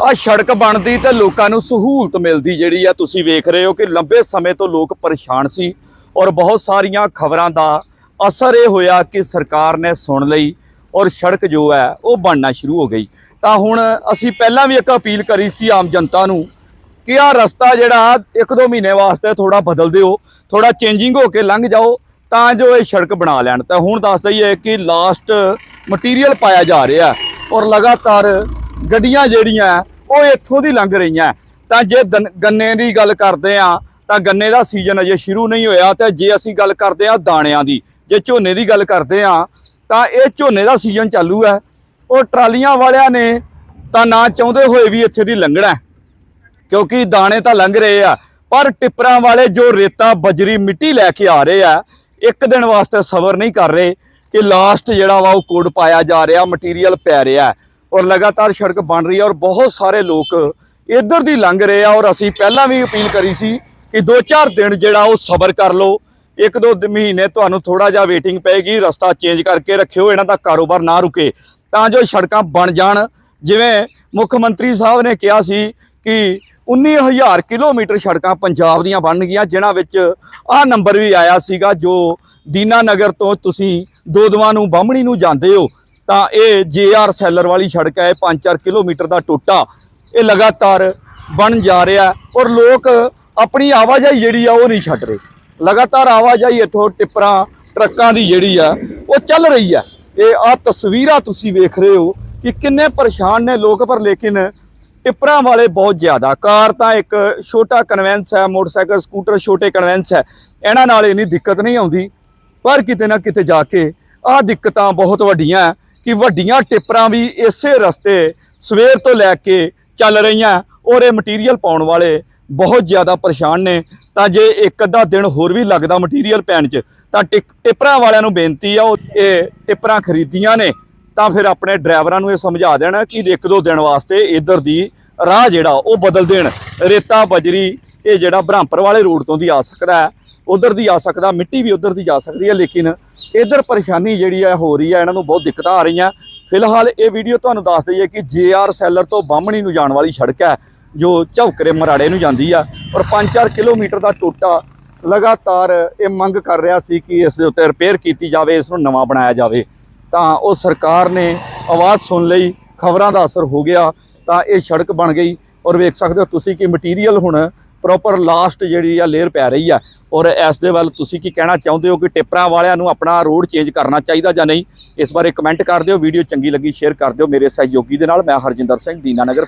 ਆ ਸੜਕ ਬਣਦੀ ਤੇ ਲੋਕਾਂ ਨੂੰ ਸਹੂਲਤ ਮਿਲਦੀ ਜਿਹੜੀ ਆ, ਤੁਸੀਂ ਵੇਖ ਰਹੇ ਹੋ ਕਿ ਲੰਬੇ ਸਮੇਂ ਤੋਂ ਲੋਕ ਪਰੇਸ਼ਾਨ ਸੀ ਔਰ ਬਹੁਤ ਸਾਰੀਆਂ ਖਬਰਾਂ ਦਾ ਅਸਰ ਇਹ ਹੋਇਆ ਕਿ ਸਰਕਾਰ ਨੇ ਸੁਣ ਲਈ ਔਰ ਸੜਕ ਜੋ ਹੈ, ਉਹ ਬਣਨਾ ਸ਼ੁਰੂ ਹੋ ਗਈ। ਤਾਂ ਹੁਣ ਅਸੀਂ ਪਹਿਲਾਂ ਵੀ ਇੱਕ ਅਪੀਲ ਕਰੀ ਸੀ ਆਮ ਜਨਤਾ ਨੂੰ ਕਿ ਆ ਰਸਤਾ ਜਿਹੜਾ ਇੱਕ ਦੋ ਮਹੀਨੇ ਵਾਸਤੇ ਥੋੜਾ ਬਦਲ ਦਿਓ ਥੋੜਾ ਚੇਂਜਿੰਗ ਹੋ ਕੇ ਲੰਘ ਜਾਓ ਤਾਂ ਜੋ ਇਹ ਸੜਕ ਬਣਾ ਲੈਣ। ਤਾਂ ਹੁਣ ਦੱਸ ਹੀ ਕਿ ਲਾਸਟ ਮਟੀਰੀਅਲ ਪਾਇਆ ਜਾ ਰਿਹਾ ਔਰ ਲਗਾਤਾਰ ਗੱਡੀਆਂ ਜਿਹੜੀਆਂ ਉਹ ਇੱਥੋਂ ਦੀ ਲੰਘ ਰਹੀਆਂ। ਤਾਂ ਜੇ ਦਨ- ਗੰਨੇ ਦੀ ਗੱਲ ਕਰਦੇ ਆ ਤਾਂ ਗੰਨੇ ਦਾ ਸੀਜ਼ਨ ਅਜੇ ਸ਼ੁਰੂ ਨਹੀਂ ਹੋਇਆ ਤੇ ਜੇ ਅਸੀਂ ਗੱਲ ਕਰਦੇ ਆ ਦਾਣਿਆਂ ਦੀ, ਜੇ ਝੋਨੇ ਦੀ ਗੱਲ ਕਰਦੇ ਆ ਤਾਂ ਇਹ ਝੋਨੇ ਦਾ ਸੀਜ਼ਨ ਚਾਲੂ ਹੈ। ਉਹ ਟਰਾਲੀਆਂ ਵਾਲਿਆਂ ਨੇ ਤਾਂ ਨਾ ਚਾਹੁੰਦੇ ਹੋਏ ਵੀ ਇੱਥੇ ਦੀ ਲੰਘਣਾ ਕਿਉਂਕਿ ਦਾਣੇ ਤਾਂ ਲੰਘ ਰਹੇ ਆ। ਪਰ ਟਿੱਪਰਾਂ ਵਾਲੇ ਜੋ ਰੇਤਾ ਬਜਰੀ ਮਿੱਟੀ ਲੈ ਕੇ ਆ ਰਹੇ ਆ, ਇੱਕ ਦਿਨ ਵਾਸਤੇ ਸਬਰ ਨਹੀਂ ਕਰ ਰਹੇ ਕਿ ਲਾਸਟ ਜਿਹੜਾ ਵਾ ਉਹ ਕੋਡ ਪਾਇਆ ਜਾ ਰਿਹਾ ਮਟੀਰੀਅਲ ਪੈ ਰਿਹਾ ਔਰ ਲਗਾਤਾਰ ਸੜਕ ਬਣ ਰਹੀ ਹੈ ਔਰ ਬਹੁਤ ਸਾਰੇ ਲੋਕ ਇੱਧਰ ਦੀ ਲੰਘ ਰਹੇ ਆ ਔਰ ਅਸੀਂ ਪਹਿਲਾਂ ਵੀ ਅਪੀਲ ਕਰੀ ਸੀ ਕਿ 2-4 ਦਿਨ ਜਿਹੜਾ ਉਹ ਸਬਰ ਕਰ ਲਓ। ਇੱਕ ਦੋ ਮਹੀਨੇ ਤੁਹਾਨੂੰ ਥੋੜਾ ਜਿਹਾ ਵੇਟਿੰਗ ਪਏਗੀ, ਰਸਤਾ ਚੇਂਜ ਕਰਕੇ ਰੱਖਿਓ, ਇਹਨਾਂ ਦਾ ਕਾਰੋਬਾਰ ਨਾ ਰੁਕੇ। ਤਾਂ ਜੋ ਸੜਕਾਂ ਬਣ ਜਾਣ। ਜਿਵੇਂ ਮੁੱਖ ਮੰਤਰੀ ਸਾਹਿਬ ਨੇ ਕਿਹਾ ਸੀ ਕਿ 19000 ਕਿਲੋਮੀਟਰ ਸੜਕਾਂ ਪੰਜਾਬ ਦੀਆਂ ਬਣ ਗਈਆਂ, ਜਿਨ੍ਹਾਂ ਵਿੱਚ ਆਹ ਨੰਬਰ ਵੀ ਆਇਆ ਸੀਗਾ, ਜੋ ਦੀਨਾ ਨਗਰ ਤੋਂ ਤੁਸੀਂ ਦੋਦਵਾ ਨੂੰ, ਬਾਹਮਣੀ ਨੂੰ ਜਾਂਦੇ ਹੋ। ਤਾਂ ਇਹ ਜੇਆਰ ਸੈਲਰ ਵਾਲੀ ਸੜਕ ਹੈ 5-4 ਕਿਲੋਮੀਟਰ ਦਾ ਟੋਟਾ। ਇਹ ਲਗਾਤਾਰ ਬਣ ਜਾ ਰਿਹਾ ਔਰ ਲੋਕ ਆਪਣੀ ਆਵਾਜਾਈ ਜਿਹੜੀ ਆ ਉਹ ਨਹੀਂ ਛੱਡ ਰਹੇ। ਲਗਾਤਾਰ ਆਵਾਜਾਈ ਇੱਥੋਂ ਟਿੱਪਰਾਂ, ਟਰੱਕਾਂ ਦੀ ਜਿਹੜੀ ਆ, ਉਹ ਚੱਲ ਰਹੀ ਆ। ਇਹ ਆ ਤਸਵੀਰਾਂ ਤੁਸੀਂ ਵੇਖ ਰਹੇ ਹੋ ਕਿ ਕਿੰਨੇ ਪਰੇਸ਼ਾਨ ਨੇ ਲੋਕ, ਪਰ ਲੇਕਿਨ ਟਿੱਪਰਾਂ ਵਾਲੇ ਬਹੁਤ ਜ਼ਿਆਦਾ। ਕਾਰ ਤਾਂ ਇੱਕ ਛੋਟਾ ਕਨਵੈਂਸ ਹੈ, ਮੋਟਰਸਾਈਕਲ, ਸਕੂਟਰ ਛੋਟੇ ਕਨਵੈਂਸ ਹੈ। ਇਹਨਾਂ ਨਾਲ ਇਨੀ ਦਿੱਕਤ ਨਹੀਂ ਆਉਂਦੀ, ਪਰ ਕਿਤੇ ਨਾ ਕਿਤੇ ਜਾ ਕੇ ਆਹ ਦਿੱਕਤਾਂ ਬਹੁਤ ਵੱਡੀਆਂ ਕਿ ਵੱਡੀਆਂ ਟਿੱਪਰਾਂ ਵੀ ਇਸੇ ਰਸਤੇ ਸਵੇਰ ਤੋਂ ਲੈ ਕੇ ਚੱਲ ਰਹੀਆਂ। ਔਰ ਇਹ ਮਟੀਰੀਅਲ ਪਾਉਣ ਵਾਲੇ ਬਹੁਤ ਜ਼ਿਆਦਾ ਪਰੇਸ਼ਾਨ ਨੇ। ਤਾਂ ਜੇ ਇੱਕ ਅੱਧਾ ਦਿਨ ਹੋਰ ਵੀ ਲੱਗਦਾ ਮਟੀਰੀਅਲ ਪੈਣ 'ਚ, ਤਾਂ ਟਿਕ- ਟਿੱਪਰਾਂ ਵਾਲਿਆਂ ਨੂੰ ਬੇਨਤੀ ਆ, ਉਹ ਇਹ ਟਿੱਪਰਾਂ ਖਰੀਦੀਆਂ ਨੇ। ਤਾਂ ਫਿਰ ਆਪਣੇ ਡਰਾਈਵਰਾਂ ਨੂੰ ਇਹ ਸਮਝਾ ਦੇਣਾ ਕਿ ਇੱਕ ਦੋ ਦਿਨ ਵਾਸਤੇ ਇਧਰ ਦੀ ਰਾਹ ਜਿਹੜਾ ਉਹ ਬਦਲ ਦੇਣ। ਰੇਤਾ, ਬਜਰੀ, ਇਹ ਜਿਹੜਾ ਬ੍ਰਹਮਪੁਰ ਵਾਲੇ ਰੋਡ ਤੋਂ ਦੀ ਆ ਸਕਦਾ ਹੈ। ਉਧਰ ਦੀ ਆ ਸਕਦਾ, ਮਿੱਟੀ ਵੀ ਉਧਰ ਦੀ ਜਾ ਸਕਦੀ ਹੈ, ਲੇਕਿਨ ਇਧਰ ਪਰੇਸ਼ਾਨੀ ਜਿਹੜੀ ਹੈ, ਹੋ ਰਹੀ ਹੈ, ਇਹਨਾਂ ਨੂੰ ਬਹੁਤ ਦਿੱਕਤਾਂ ਆ ਰਹੀਆਂ। ਫਿਲਹਾਲ ਇਹ ਵੀਡੀਓ ਤੁਹਾਨੂੰ ਦੱਸ ਦਈਏ ਕਿ ਜੇਆਰ ਸੈਲਰ ਤੋਂ ਬਾਹਮਣੀ ਨੂੰ ਜਾਣ ਵਾਲੀ ਸੜਕ ਹੈ, ਜੋ ਝੌਕਰੇ ਮਰਾੜੇ ਨੂੰ ਜਾਂਦੀ ਆ, ਔਰ 5-4 ਕਿਲੋਮੀਟਰ ਦਾ ਟੋਟਾ ਲਗਾਤਾਰ ਇਹ ਮੰਗ ਕਰ ਰਿਹਾ ਸੀ ਕਿ ਇਸ ਦੇ ਉੱਤੇ ਰਿਪੇਅਰ ਕੀਤੀ ਜਾਵੇ, ਇਸ ਨੂੰ ਨਵਾਂ ਬਣਾਇਆ ਜਾਵੇ। ਤਾਂ ਉਹ ਸਰਕਾਰ ਨੇ ਆਵਾਜ਼ ਸੁਣ ਲਈ, ਖਬਰਾਂ ਦਾ ਅਸਰ ਹੋ ਗਿਆ, ਤਾਂ ਇਹ ਸੜਕ ਬਣ ਗਈ। ਔਰ ਵੇਖ ਸਕਦੇ ਹੋ ਤੁਸੀਂ ਕਿ ਮਟੀਰੀਅਲ ਹੁਣ ਪ੍ਰੋਪਰ ਲਾਸਟ ਜਿਹੜੀ ਆ ਲੇਅਰ ਪੈ ਰਹੀ ਆ। ਔਰ ਇਸ ਦੇ ਵੱਲ ਤੁਸੀਂ ਕੀ ਕਹਿਣਾ ਚਾਹੁੰਦੇ ਹੋ ਕਿ ਟਿੱਪਰਾਂ ਵਾਲਿਆਂ ਨੂੰ ਆਪਣਾ ਰੋਡ ਚੇਂਜ ਕਰਨਾ ਚਾਹੀਦਾ ਜਾਂ ਨਹੀਂ? ਇਸ ਬਾਰੇ ਕਮੈਂਟ ਕਰ ਦਿਓ ਵੀਡੀਓ ਚੰਗੀ ਲੱਗੀ ਸ਼ੇਅਰ ਕਰ ਦਿਓ। ਮੇਰੇ ਸਹਿਯੋਗੀ ਦੇ ਨਾਲ ਮੈਂ ਹਰਜਿੰਦਰ ਸਿੰਘ ਦੀਨਾਨਗਰ